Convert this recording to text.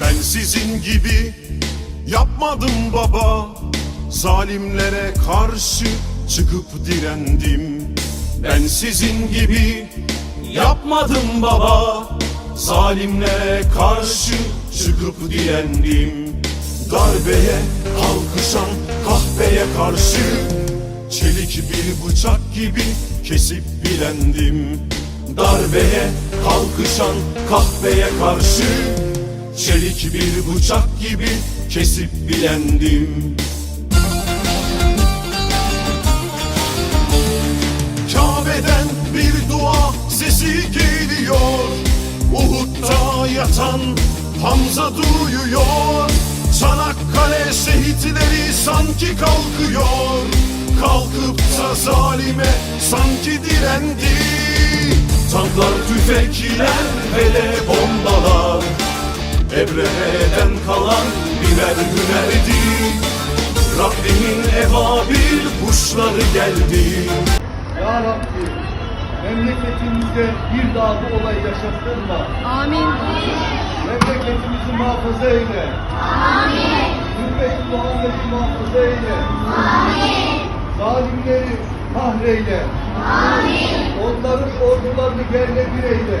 Ben sizin gibi yapmadım baba. Zalimlere karşı çıkıp direndim. Ben sizin gibi yapmadım baba. Zalimlere karşı çıkıp direndim. Darbeye kalkışan kahpeye karşı Çelik bir bıçak gibi kesip bilendim Darbeye kalkışan kahveye karşı Çelik bir bıçak gibi kesip bilendim. Kabe'den bir dua sesi geliyor. Uhud'da yatan Hamza duyuyor. Çanakkale şehitleri sanki kalkıyor. Kalkıp da zalime sanki direndi. Tanklar, tüfekler ve de bombalar Ebrehe'den kalan birer günerdi Rabbimin ebabil kuşları geldi Ya Rabbi, memleketimizde bir daha bu olay yaşattırma. Amin. Memleketimizi muhafaza eyle. Amin. Muhammed'i muhafaza eyle. Amin. Zalimleri kahreyle. Amin. Onların ordularını yerle bir eyle.